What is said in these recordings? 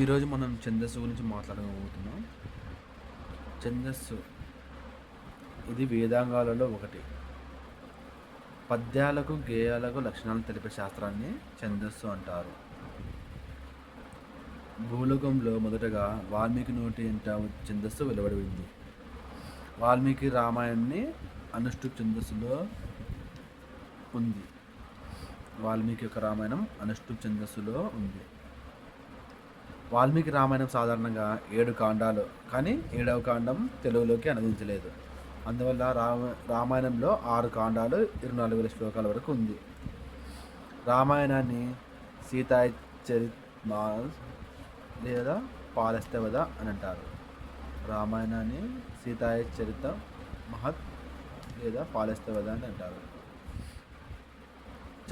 ఈరోజు మనం ఛందస్సు గురించి మాట్లాడబోతున్నాం ఛందస్సు ఇది వేదాంగాలలో ఒకటి. పద్యాలకు గేయాలకు లక్షణాలను తెలిపే శాస్త్రాన్ని ఛందస్సు అంటారు. భూలోకంలో మొదటగా వాల్మీకి నోటి ఇంట ఛందస్సు వెలువడింది వాల్మీకి రామాయణాన్ని అనుష్ఠు ఛందస్సులో ఉంది. వాల్మీకి యొక్క రామాయణం అనుష్ఠు ఛందస్సులో ఉంది. వాల్మీకి రామాయణం సాధారణంగా ఏడు కాండాలు కానీ ఏడవ కాండం తెలుగులోకి అనువదించలేదు. అందువల్ల రామ రామాయణంలో ఆరు కాండాలు ఇరవై నాలుగు వేల శ్లోకాల వరకు ఉంది. రామాయణాన్ని సీతాయ చరిత్ లేదా పాలస్తవద అని అంటారు. రామాయణాన్ని సీతాయ చరిత మహత్ లేదా పాలస్తవద అని అంటారు.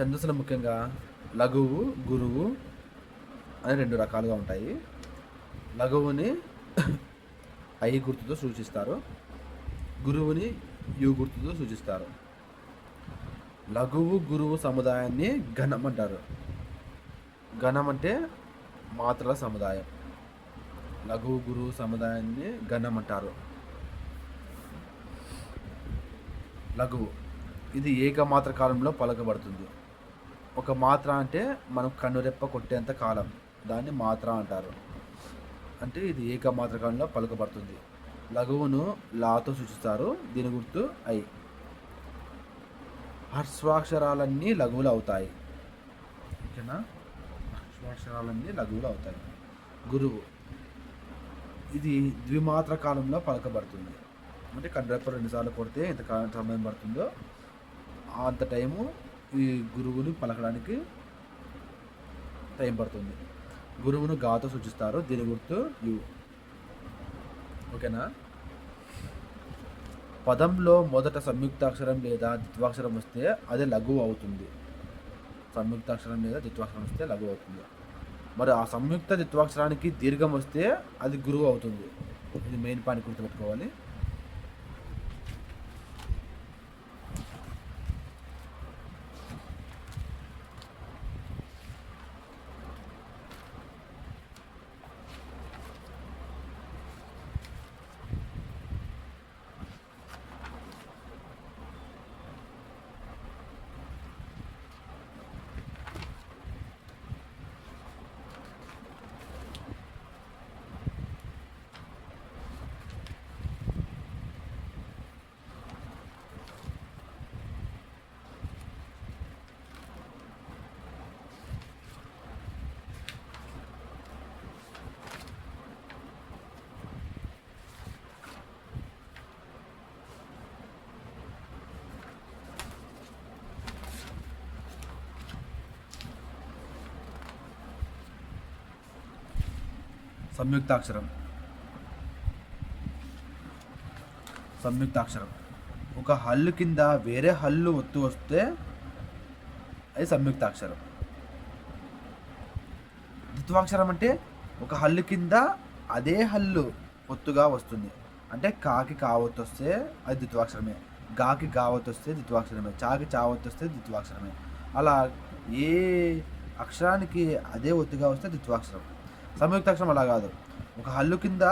ఛందస్సులు ముఖ్యంగా లఘువు గురువు అని రెండు రకాలుగా ఉంటాయి. లఘువుని ఐ గుర్తుతో సూచిస్తారు. గురువుని యు గుర్తుతో సూచిస్తారు. లఘువు గురువు సముదాయాన్ని ఘనం అంటారు. ఘనం అంటే మాత్రల సముదాయం. లఘువు గురువు సముదాయాన్ని ఘనం అంటారు. లఘువు. ఇది ఏకమాత్ర కాలంలో పలకబడుతుంది. ఒక మాత్ర అంటే మనం కన్నురెప్ప కొట్టేంత కాలం. దాన్ని మాత్ర అంటారు. అంటే ఇది ఏకమాత్రకంలో పలుకబడుతుంది. లఘువును లాతో సూచిస్తారు. దీని గుర్తు ఐ. హర్స్వాక్షరాలన్నీ లఘువులు అవుతాయి. ఓకేనా? హర్స్వాక్షరాలన్నీ లఘువులు అవుతాయి. గురువు. ఇది ద్విమాత్ర కాలంలో పలకబడుతుంది. అంటే కన్నురెప్ప రెండుసార్లు కొడితే ఎంత కాలం సమయం పడుతుందో అంత టైము ఈ గురువుని పలకడానికి టైం పడుతుంది. గురువును గాతో సూచిస్తారు. దీని గుర్తు యు. ఓకేనా? పదంలో మొదట సంయుక్తాక్షరం లేదా ద్విత్వాక్షరం వస్తే అది లఘు అవుతుంది. సంయుక్తాక్షరం లేదా ద్విత్వాక్షరం వస్తే లఘు అవుతుంది. మరి ఆ సంయుక్త ద్విత్వాక్షరానికి దీర్ఘం వస్తే అది గురువు అవుతుంది. ఇది మెయిన్ పాయింట్ గుర్తుపెట్టుకోవాలి. సంయుక్తాక్షరం. సంయుక్తాక్షరం. ఒక హల్లు కింద వేరే హల్లు ఒత్తు వస్తే అది సంయుక్తాక్షరం. ద్విత్వాక్షరం అంటే ఒక హల్లు కింద అదే హల్లు ఒత్తుగా వస్తుంది. అంటే కాకి కావత్తు వస్తే అది ద్విత్వాక్షరమే. గాకి గావత్తు వస్తే ద్విత్వాక్షరమే. చాకి చావత్తు వస్తే ద్విత్వాక్షరమే. అలా ఏ అక్షరానికి అదే ఒత్తుగా వస్తే ద్విత్వాక్షరం. సంయుక్తాక్షరం అలా కాదు ఒక హల్లు కింద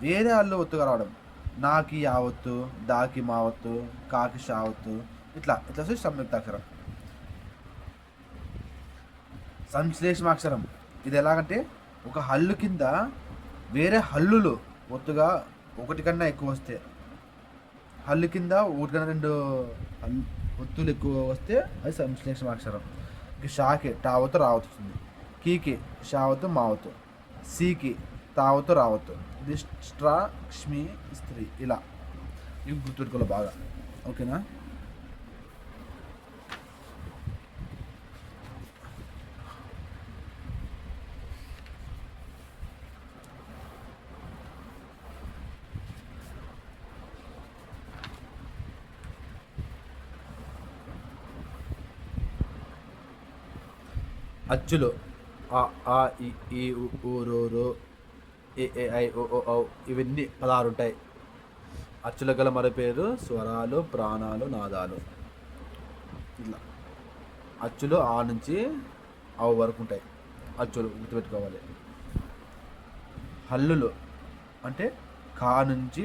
వేరే హల్లు ఒత్తుగా రావడం. నాకి యావత్తు దాకి మావత్తు కాకి షావత్తు ఇట్లా ఇట్లా వచ్చి సంయుక్తాక్షరం. సంశ్లేషమాక్షరం. ఇది ఎలాగంటే ఒక హల్లు కింద వేరే హల్లులు ఒత్తుగా ఒకటి కన్నా ఎక్కువ వస్తే హల్లు కింద ఒకటి కన్నా రెండు ఒత్తులు ఎక్కువ వస్తే అది సంశ్లేషమాక్షరం. షాకి టావత్తు రావత్తు వస్తుంది. కీకి షావత్తు మావత్తు సీకి తావత్తు రావత్తు. ఇది క్ష్మి స్త్రీ. ఇలా. ఇవి గుర్తుపెట్టుకోవాలి బాగా. ఓకేనా? అచ్చులు. ఆ ఆ ఈ ఉ ఊ ఏ ఏ ఐ ఓ ఓ ఇవన్నీ పదహారు ఉంటాయి. అచ్చుల గల మరో పేరు స్వరాలు ప్రాణాలు నాదాలు. ఇట్లా అచ్చులు ఆ నుంచి అవ వరకు ఉంటాయి. అచ్చులు గుర్తుపెట్టుకోవాలి. హల్లులు అంటే కా నుంచి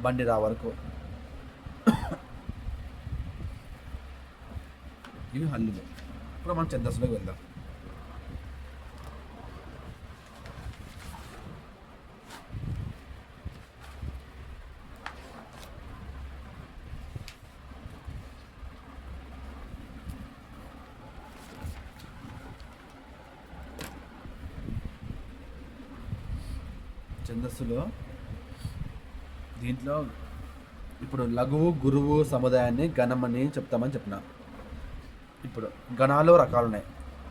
బండి రా వరకు. ఇవి హల్లులు. ఇప్పుడు మనం చందస్సులోకి వెళ్దాం. ఛందస్సులో దీంట్లో ఇప్పుడు లఘువు గురువు సముదాయాన్ని గణమని చెప్తామని చెప్పిన. ఇప్పుడు గణాలు రకాలు ఉన్నాయి.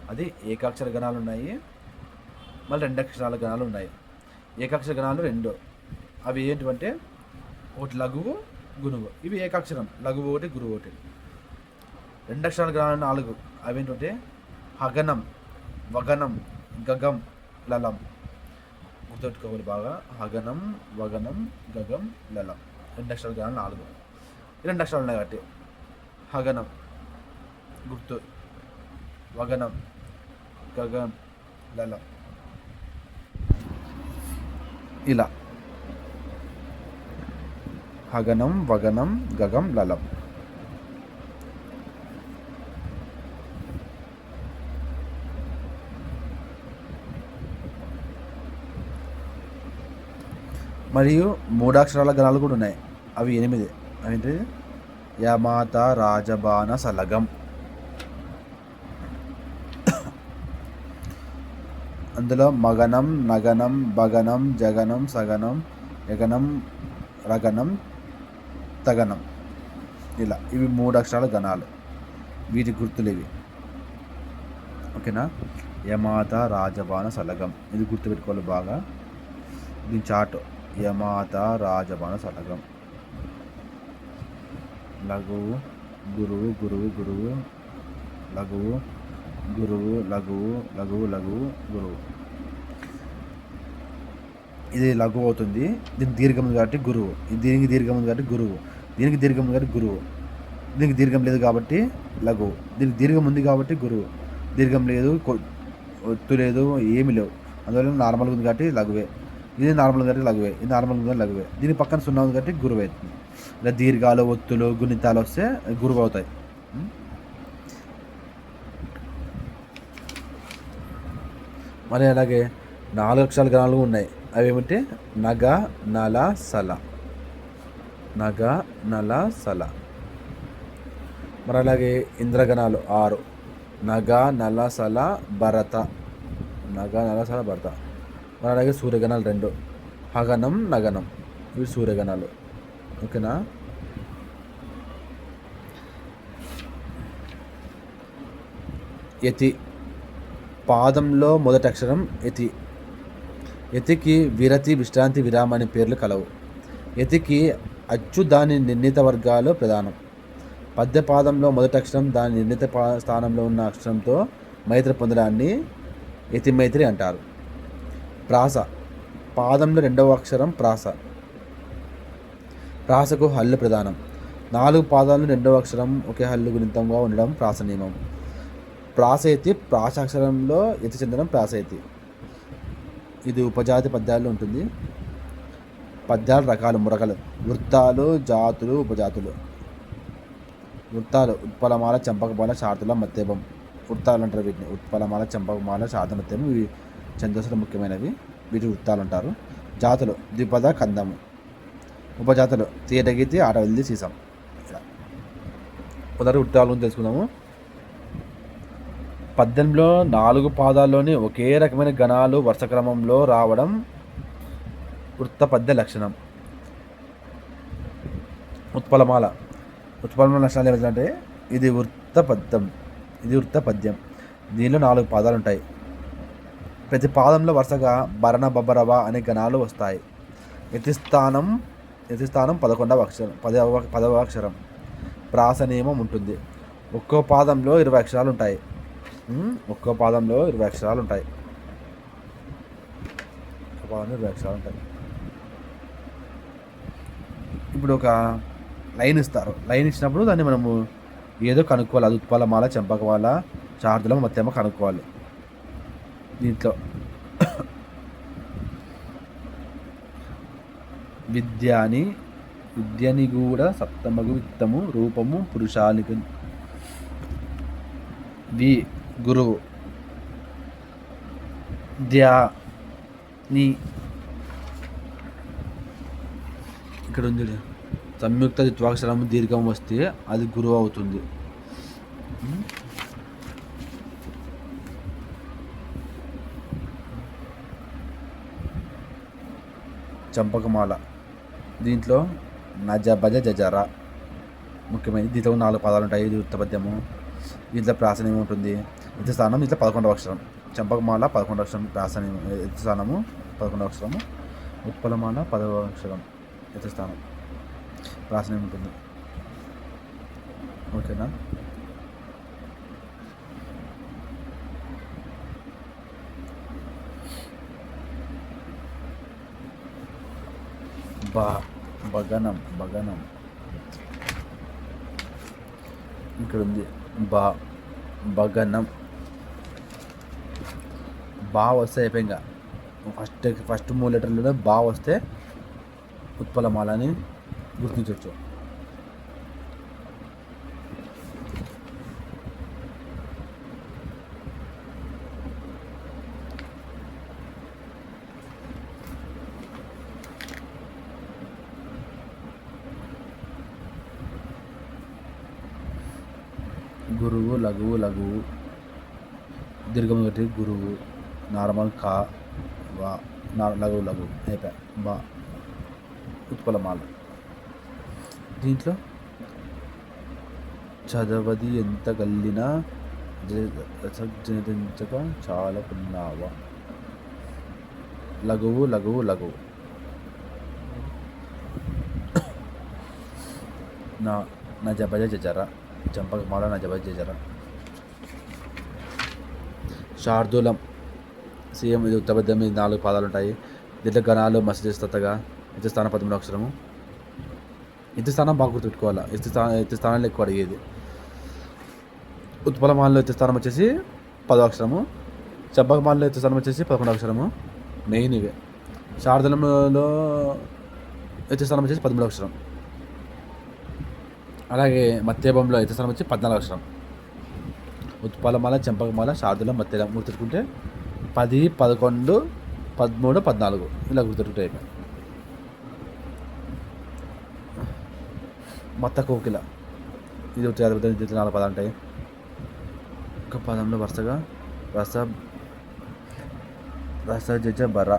అది ఏకాక్షర గణాలు ఉన్నాయి. మళ్ళీ రెండు అక్షరాల గణాలు ఉన్నాయి. ఏకాక్షర గణాలు రెండు. అవి ఏంటివంటే ఒకటి లఘువు గురువు. ఇవి ఏకాక్షరం. లఘువు ఒకటి గురువు ఒకటి. రెండు అక్షరాల గణాలు నాలుగు. అవి ఏంటంటే హగనం వగనం గగం లలం. గుర్తుపెట్టుకోవాలి బాగా హగనం వగనం గగం లలం రెండు అక్షరాలు గణాలు నాలుగు ఈ రెండు అక్షరాలు ఉన్నాయి కాబట్టి హగనం గుర్తు వగనం గగం లలం ఇలా హగనం వగనం గగం లలం మరియు మూడాక్షరాల గణాలు కూడా ఉన్నాయి. అవి ఎనిమిది. అంటే యమాత రాజబాణ సలగం. అందులో మగనం నగనం భగనం జగనం సగనం యగనం రగనం తగనం. ఇలా. ఇవి మూడు అక్షరాల గణాలు. వీటి గుర్తులు ఇవి ఓకేనా? యమాత రాజబాణ సలగం. ఇది గుర్తుపెట్టుకోవాలి బాగా. దీని చాటు. యమాత రాజబాణ సలగం లఘువు గురువు గురువు గురువు లఘువు గురువు లఘువు లఘువు లఘువు గురువు ఇది లఘువు అవుతుంది. దీనికి దీర్ఘం ఉంది కాబట్టి గురువు ఇది దీనికి దీర్ఘం ఉంది కాబట్టి గురువు దీనికి దీర్ఘం ఉంది కాబట్టి గురువు దీనికి దీర్ఘం లేదు కాబట్టి లఘువు దీనికి దీర్ఘం ఉంది కాబట్టి గురువు దీర్ఘం లేదు ఒత్తు లేదు ఏమి లేవు. అందువల్ల నార్మల్గా ఉంది కాబట్టి లఘువే. ఇది నార్మల్ కాబట్టి లఘువే ఇది నార్మల్ ఉంది లఘువే. దీని పక్కన సున్నా ఉంది కాబట్టి గురువు అవుతుంది ఇలా దీర్ఘాలు ఒత్తులు గుణితాలు వస్తే గురువు అవుతాయి. మరి అలాగే నాలుగు అక్షరాల గణాలు ఉన్నాయి. అవి ఏమిటి నగ నల సల నగ నల సల మరి అలాగే ఇంద్రగణాలు ఆరు. నగ నల సల భరత. నగ నల సల భరత. అలాగే సూర్యగణాలు రెండు. హగనం నగనం. ఇవి సూర్యగణాలు. ఓకేనా? యతి. పాదంలో మొదటి అక్షరం యతి. యతికి విరతి విశ్రాంతి విరామ అనే పేర్లు కలవు. యతికి అచ్చు దాని నిర్ణీత వర్గాలు ప్రధానం. పద్యపాదంలో మొదటి అక్షరం దాని నిర్ణీత పా స్థానంలో ఉన్న అక్షరంతో మైత్రి పొందడాన్ని యతి మైత్రి అంటారు. ప్రాస. పాదంలో రెండవ అక్షరం ప్రాస. ప్రాసకు హల్లు ప్రధానం. నాలుగు పాదాలు రెండవ అక్షరం ఒకే హల్లు గుణితంగా ఉండడం ప్రాస నియమం. ప్రాసైతి ప్రాసాక్షరంలో ఎత్తి చెందడం ప్రాసైతి ఇది ఉపజాతి పద్యాల్లో ఉంటుంది. పద్యాల రకాలు మురకలు వృత్తాలు జాతులు ఉపజాతులు. వృత్తాలు ఉత్పలమాల చంపకమాల శారతుల మత్తేపం వృత్తాలు అంటారు వీటిని. ఉత్పలమాల చంపకమాల శార్ద మత్తేపం ముఖ్యమైనవి. వీటి వృత్తాలు అంటారు జాతులు ద్విపద కందము ఉపజాతులు తీయటగీతి ఆట వెళ్ది సీసం. ఇలా. మొదటి వృత్తాల గురించి తెలుసుకుందాము. పద్యంలో నాలుగు పాదాల్లోని ఒకే రకమైన గణాలు వరుస క్రమంలో రావడం వృత్త పద్య లక్షణం. ఉత్పలమాల. ఉత్పలమాల లక్షణాలు ఏమిటంటే ఇది వృత్త పద్యం ఇది వృత్త పద్యం దీనిలో నాలుగు పాదాలు ఉంటాయి ప్రతి పాదంలో వరుసగా భరణ బబ్బరవ అనే గణాలు వస్తాయి. యతిస్థానం యతిస్థానం పదకొండవ అక్షరం పదవ పదవ అక్షరం. ప్రాస నియమం ఉంటుంది. ఒక్కో పాదంలో ఇరవై అక్షరాలు ఉంటాయి. ఒక్కో పాదంలో ఇరవై అక్షరాలు ఉంటాయి. ఒక్కో పాదంలో ఇరవై అక్షరాలు ఉంటాయి. ఇప్పుడు ఒక లైన్ ఇస్తారు. లైన్ ఇచ్చినప్పుడు దాన్ని మనము ఏదో కనుక్కోవాలి. అది ఉత్పలమాల చెంపకమాల చార్దులం మత్తెమ్మ కనుక్కోవాలి. దీంట్లో విద్య అని విద్యని కూడా సప్తమగు విత్తము రూపము పురుషానికి వి గురువు. ద్యాని ఇక్కడ ఉంది సంయుక్త ద్వాక్షరము దీర్ఘం వస్తే అది గురువు అవుతుంది. చంపకమాల. దీంట్లో నజ భజ జజర ముఖ్యమైన దీంట్లో నాలుగు పదాలు ఉంటాయి. ఇది వృత్తపద్యము దీంట్లో ప్రాసనీయం ఉంటుంది. ఎత్తు స్థానం దీంట్లో పదకొండవ అక్షరం. చంపకమాల పదకొండవ అక్షరం ప్రాసనీయం ఎత్తు స్థానము పదకొండవ అక్షరము. ఉత్పలమాల పదవ అక్షరం ఎత్తు స్థానం. ప్రాసనీయం ఉంటుంది. ఓకేనా? బ బగనం బగనం. ఇక్కడ ఉంది బా బగనం. బా వస్తే అయిపోయింగా ఫస్ట్ ఫస్ట్ మూడు లెటర్లలో బా వస్తే ఉత్పలమాలని గుర్తించవచ్చు గురువు లఘువు లఘువు దీర్ఘం ఒకటి గురువు నార్మల్ కా వా నా లఘు లఘువు అయిపోయా బా ఉత్పలమాల దీంట్లో చదవది ఎంత గల్లినా జనించక చాలకున్నావా లఘువు లఘువు లఘువు. నా నా జబజ జజర చంపకమాల నా జబజ జజర శార్దూలం. సీఎం ఇది ఉత్తబద్ధం మీద నాలుగు పాదాలు ఉంటాయి. దీంట్లో గణాలు మసజ తత్తగా స్థానం పదమూడు అక్షరము. ఇతర స్థానం బాగా గుర్తుపెట్టుకోవాలా? ఎత్తు స్థానం ఎత్తు స్థానాలు ఎక్కువ అడిగేది. ఉత్పలమాలలో ఎత్తు స్థానం వచ్చేసి పదో అక్షరము. చంపకమాలలో ఇతర స్థానం వచ్చేసి పదకొండు అక్షరము. మెయిన్ ఇవే. శారదలంలో ఎత్తు స్థానం వచ్చేసి పదమూడు అక్షరం. అలాగే మత్యభంలో ఎత్తు స్థానం వచ్చి పద్నాలుగు అక్షరం. ఉత్పలమాల చంపకమాల శారదుల మత్తెల గుర్తుకుంటే పది పదకొండు పదమూడు పద్నాలుగు ఇలా గుర్తుపెట్టుకుంటే మత్త కోకిల. ఇది ఒకటి అరవై తొమ్మిది నాలుగు పదాలు ఉంటాయి. ఒక పదంలో వరుసగా రస రస జజ బర్ర.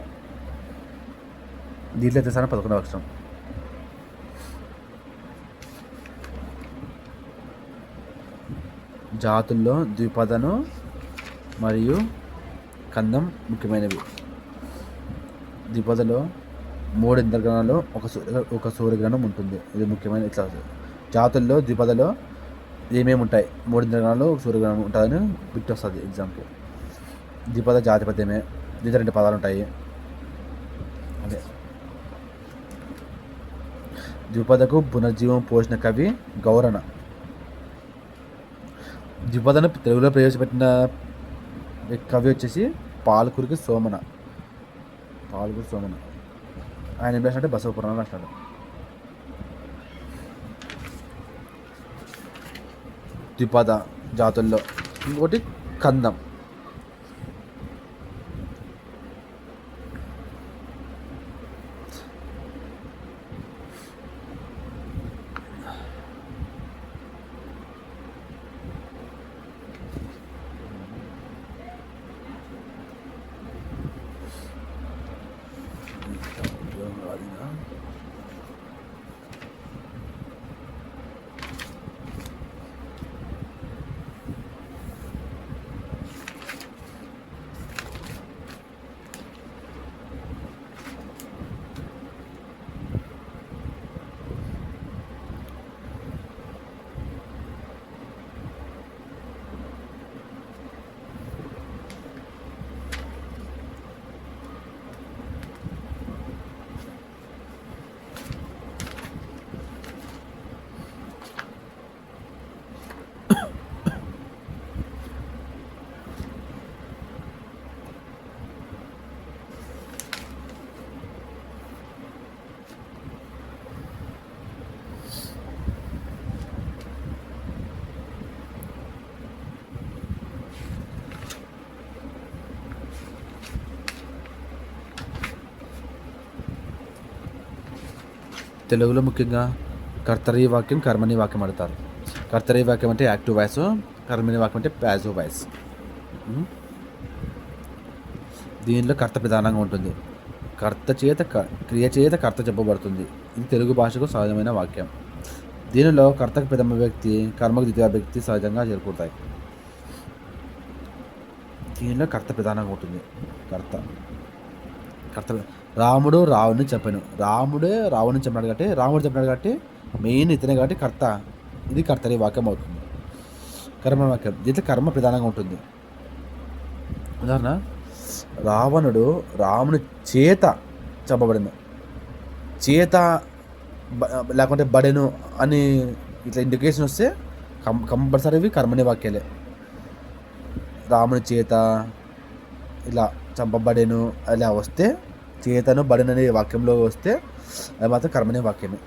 దీంట్లో తెస్తాను పదకొండవ అక్షరం? జాతుల్లో ద్విపదను మరియు కందం ముఖ్యమైనవి. ద్విపదలో మూడు ఇంద్రగ్రహణాలు ఒక సూర్య ఒక సూర్యగ్రహణం ఉంటుంది. ఇది ముఖ్యమైన ఇట్లా జాతుల్లో ద్విపదలో ఏమేమి ఉంటాయి? మూడు ఇంద్రగ్రహణాలు ఒక సూర్యగ్రహణం ఉంటుందని బిట్ వస్తుంది ఎగ్జాంపుల్. ద్విపద జాతిపద్యమే ఇది రెండు పదాలు ఉంటాయి. అదే. ద్విపదకు పునర్జీవం పోసిన కవి గౌరణ. ద్విపదను తెలుగులో ప్రవేశపెట్టిన కవి వచ్చేసి పాలకురికి సోమన. పాలకురి సోమన. ఆయన ఏం రాసినట్టే బసవ పురాణం రాసినాడు ద్విపద జాతుల్లో. ఇంకోటి కందం. తెలుగులో ముఖ్యంగా కర్తరీ వాక్యం కర్మని వాక్యం అడతారు కర్తరీ వాక్యం అంటే యాక్టివ్ వాయిస్ కర్మని వాక్యం అంటే ప్యాజివ్ వాయిస్. దీనిలో కర్త ప్రధానంగా ఉంటుంది. కర్త చేత క- క్రియ చేత కర్త చెప్పబడుతుంది. ఇది తెలుగు భాషకు సహజమైన వాక్యం. దీనిలో కర్తకు ప్రథమ వ్యక్తి కర్మకు ద్వితీయ వ్యక్తి సహజంగా చేరుకుంటాయి. దీనిలో కర్త ప్రధానంగా ఉంటుంది. కర్త. కర్త రాముడు రావణుని చెప్పాను. రాముడే రావణుని చెప్పినాడు కాబట్టి రాముడు చెప్పినాడు కాబట్టి మెయిన్ ఇతనే కాబట్టి కర్త. ఇది కర్తరి వాక్యం అవుతుంది. కర్మ వాక్యం. దీంట్లో కర్మ ప్రధానంగా ఉంటుంది. ఉదాహరణ రావణుడు రాముని చేత చంపబడింది. చేత లేకుంటే బడెను అని ఇట్లా ఇండికేషన్ వస్తే కం కంపల్సరీ ఇవి కర్మని వాక్యాలే. రాముని చేత ఇలా చంపబడేను అలా వస్తే చేతను బడెను అనే వాక్యంలో వస్తే అది మాత్రం కర్మనే వాక్యమే.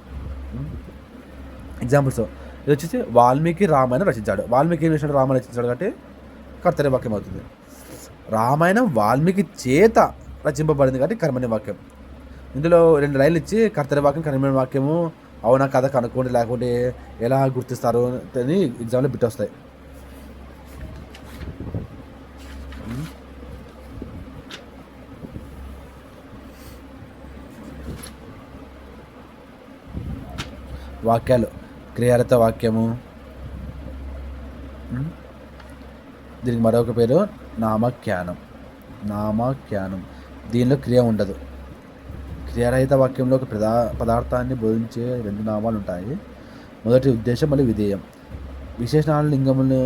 ఎగ్జాంపుల్స్ ఇది వచ్చేసి వాల్మీకి రామాయణం రచించాడు. వాల్మీకి ఏం చేశాడు? రామాయణం రచించాడు కాబట్టి కర్తనే వాక్యం అవుతుంది. రామాయణం వాల్మీకి చేత రచింపబడింది కాబట్టి కర్మని వాక్యం. ఇందులో రెండు లైన్లు ఇచ్చి కర్తరి వాక్యం కర్మని వాక్యము అవునా కథ కనుక్కోండి లేకుంటే ఎలా గుర్తిస్తారు అని ఎగ్జామ్లో బిట్ వస్తాయి. వాక్యాలు క్రియారత వాక్యము. దీనికి మరొక పేరు నామఖ్యానం నామఖ్యానం దీనిలో క్రియ ఉండదు. క్రియారహిత వాక్యంలో ఒక ప్రదా పదార్థాన్ని బోధించే రెండు నామాలు ఉంటాయి. మొదటి ఉద్దేశం మరియు విధేయం. విశేషణాలు లింగములు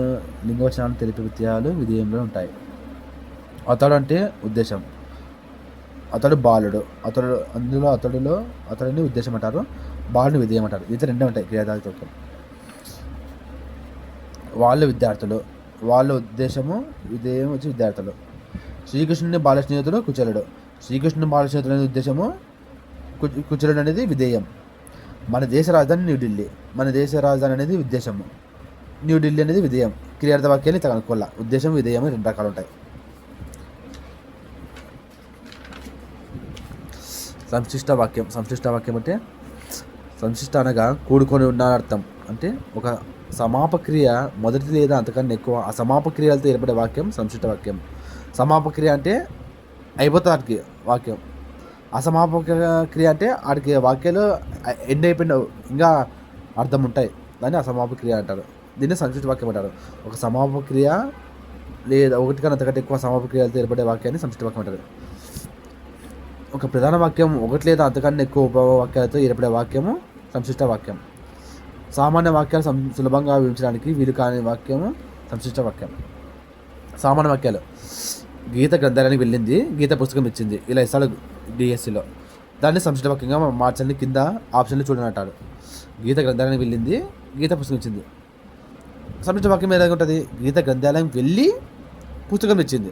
లింగవచనాలు తెలిపే విద్యాలు విధేయంలో ఉంటాయి. అతడు అంటే ఉద్దేశం. అతడు బాలుడు. అతడు అందులో అతడులో అతడిని ఉద్దేశం అంటారు. బాలుని విద్య అంటారు ఇది రెండే ఉంటాయి క్రియాదాయక వాళ్ళు విద్యార్థులు వాళ్ళ ఉద్దేశము విధేయం వచ్చి విద్యార్థులు. శ్రీకృష్ణుని బాల స్నేహితుడు కుచలుడు. శ్రీకృష్ణుని బాల స్నేహితుడు అనే ఉద్దేశము కు- కుచలుడు అనేది విధేయం. మన దేశ రాజధాని న్యూఢిల్లీ మన దేశ రాజధాని అనేది ఉద్దేశము. న్యూఢిల్లీ అనేది విధేయం. క్రియార్థ వాక్యాన్ని కనుక్కోవాల ఉద్దేశం విధేయం రెండు రకాలు ఉంటాయి. సంశిష్ట వాక్యం. సంశిష్ట వాక్యం అంటే సంశిష్ట అనగా కూడుకొని ఉన్నారర్థం. అర్థం అంటే ఒక సమాపక్రియ మొదటి లేదా అంతకన్నా ఎక్కువ. ఆ సమాపక్రియలతో ఏర్పడే వాక్యం సంశిష్ట వాక్యం. సమాపక్రియ అంటే అయిపోతుంది వాక్యం. అసమాపక క్రియ అంటే ఆడికి వాక్యాలు ఎండ్ అయిపోయిన ఇంకా అర్థం ఉంటాయి. దాన్ని అసమాపక క్రియ అంటారు. దీన్ని సంక్షిప్త వాక్యం అంటారు. ఒక సమాపక క్రియ లేదా ఒకటి కన్నా అంతకంటే ఎక్కువ సమాపక క్రియలతో ఏర్పడే వాక్యాన్ని సంక్షిప్త వాక్యం అంటారు. ఒక ప్రధాన వాక్యం ఒకటి లేదా అంతకన్నా ఎక్కువ ఉపవాక్యాలతో ఏర్పడే వాక్యము సంశిష్ట వాక్యం. సామాన్య వాక్యాలు సం సులభంగా వివరించడానికి వీలు కాని వాక్యము సంశిష్ట వాక్యం. సామాన్య వాక్యాలు. గీత గ్రంథాలయానికి వెళ్ళింది గీత పుస్తకం ఇచ్చింది. ఇలా ఇస్తాడు డిఎస్సిలో. దాన్ని సంశిష్ట వాక్యంగా మార్చండి కింద ఆప్షన్లు చూడనంటాడు గీత గ్రంథాలయానికి వెళ్ళింది గీత పుస్తకం ఇచ్చింది. సంశిష్ట వాక్యం ఏదైనా ఉంటుంది? గీత గ్రంథాలయం వెళ్ళి పుస్తకం ఇచ్చింది.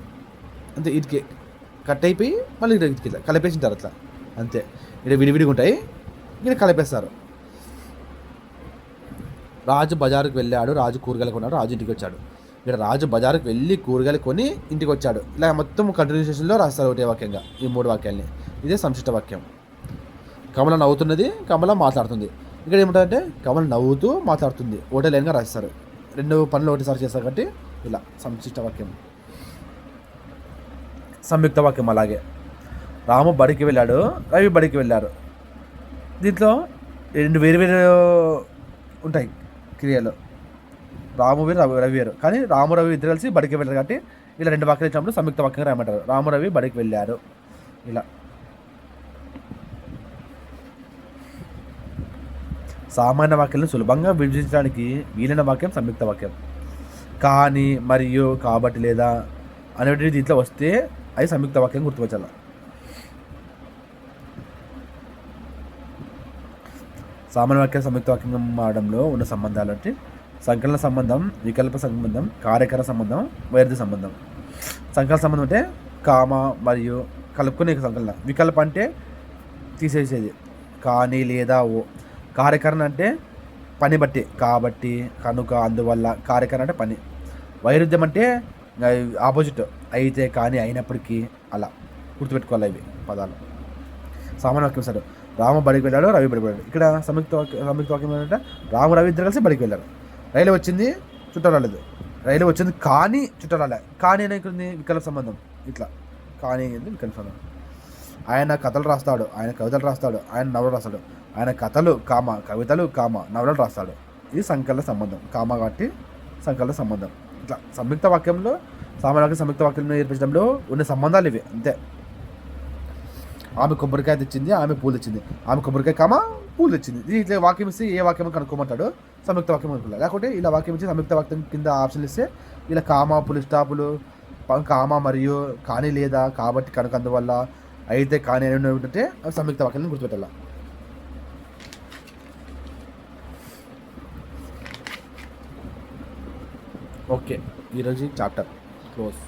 అంతే ఇటుకే. కట్ అయిపోయి మళ్ళీ ఇటుకి కలిపేసిన తర్వాత. అట్లా అంతే. ఇక్కడ విడివిడిగా ఉంటాయి ఇక్కడ కలిపేస్తారు. రాజు బజారుకు వెళ్ళాడు రాజు కూరగాయలు కొన్నాడు రాజు ఇంటికి వచ్చాడు. ఇక్కడ రాజు బజారుకు వెళ్ళి కూరగాయలు కొని ఇంటికి వచ్చాడు. ఇలా మొత్తం కంటిన్యూషన్లో రాస్తారు ఒకటే వాక్యంగా ఈ మూడు వాక్యాల్ని. ఇదే సంశిష్ట వాక్యం. కమల నవ్వుతున్నది కమల మాట్లాడుతుంది. ఇక్కడ ఏమిటంటే కమల నవ్వుతూ మాట్లాడుతుంది. ఒకటే లైన్గా రాస్తారు. రెండు పనులు ఒకటిసారి చేస్తారు కాబట్టి ఇలా సంశిష్ట వాక్యం. సంయుక్త వాక్యం అలాగే. రాము బడికి వెళ్ళాడు రవి బడికి వెళ్ళారు. దీంట్లో రెండు వేరు వేరు ఉంటాయి. క్రియలు. రాము రవి రవి వేరు. కానీ రాము రవి ఇద్దరు కలిసి బడికి వెళ్ళారు కాబట్టి ఇలా రెండు వాక్యాలు ఇచ్చినప్పుడు సంయుక్త వాక్యంగా రాయమంటారు. రాము రవి బడికి వెళ్ళారు. ఇలా. సామాన్య వాక్యాలను సులభంగా విభజించడానికి వీలైన వాక్యం సంయుక్త వాక్యం. కానీ మరియు కాబట్టి లేదా అనేటివి దీంట్లో వస్తే అది సంయుక్త వాక్యం గుర్తుపచ్చాలి సామాన్య వాక్య సంయుక్త వాక్యం మారడంలో ఉన్న సంబంధాలు అంటే సంకలన సంబంధం వికల్ప సంబంధం కార్యకర సంబంధం వైరుధ్య సంబంధం. సంకలన సంబంధం అంటే కామ మరియు కలుపుకునే సంకలన. వికల్ప అంటే తీసేసేది. కానీ లేదా ఓ. కార్యకరణ అంటే పని బట్టి. కాబట్టి కనుక అందువల్ల కార్యకరణ అంటే పని. వైరుధ్యం అంటే ఆపోజిట్. అయితే కానీ అయినప్పటికీ అలా. గుర్తుపెట్టుకోవాలి ఇవి పదాలు. సామాన్య వాక్యం సరే. రాము బడికి వెళ్ళాడు రవి బడికి వెళ్ళాడు. ఇక్కడ సంయుక్త సంయుక్త వాక్యం ఏంటంటే రాము రవి ఇద్దరు కలిసి బడికి వెళ్ళారు. రైలు వచ్చింది చుట్టం రాలేదు. రైలు వచ్చింది కానీ చుట్టం రాలే. కానీ అనేది ఇక్కడ వికల్ప సంబంధం. ఇట్లా. కానీ అనేది వికల్ప సంబంధం. ఆయన కథలు రాస్తాడు. ఆయన కవితలు రాస్తాడు. ఆయన నవలు రాస్తాడు. ఆయన కథలు కామ కవితలు కామ నవలలు రాస్తాడు. ఇది సంకల సంబంధం. కామ కాబట్టి సంకల సంబంధం. ఇట్లా. సంయుక్త వాక్యంలో సామాన్య సంయుక్త వాక్యంలో నేర్పించడంలో ఉన్న సంబంధాలు ఇవి. అంతే. ఆమె కొబ్బరికాయ తెచ్చింది ఆమె పూలు తెచ్చింది. ఆమె కొబ్బరికాయ కామా పూలు తెచ్చింది. ఇది ఇట్లా వాక్యం ఇస్తే ఏ వాక్యం కనుక్కోమంటాడు. సంయుక్త వాక్యం అనుకోలేదు లేకుంటే ఇలా వాక్యం ఇచ్చి సంయుక్త వాక్యం కింద ఆప్షన్లు ఇస్తే ఇలా కామ పులిస్టాపులు కామ మరియు కానీ లేదా కాబట్టి కనుక అందువల్ల అయితే కానీ అని ఏంటంటే అవి సంయుక్త వాక్యాలను గుర్తుపెట్టాల. ఓకే ఈరోజు చాప్టర్ క్లోజ్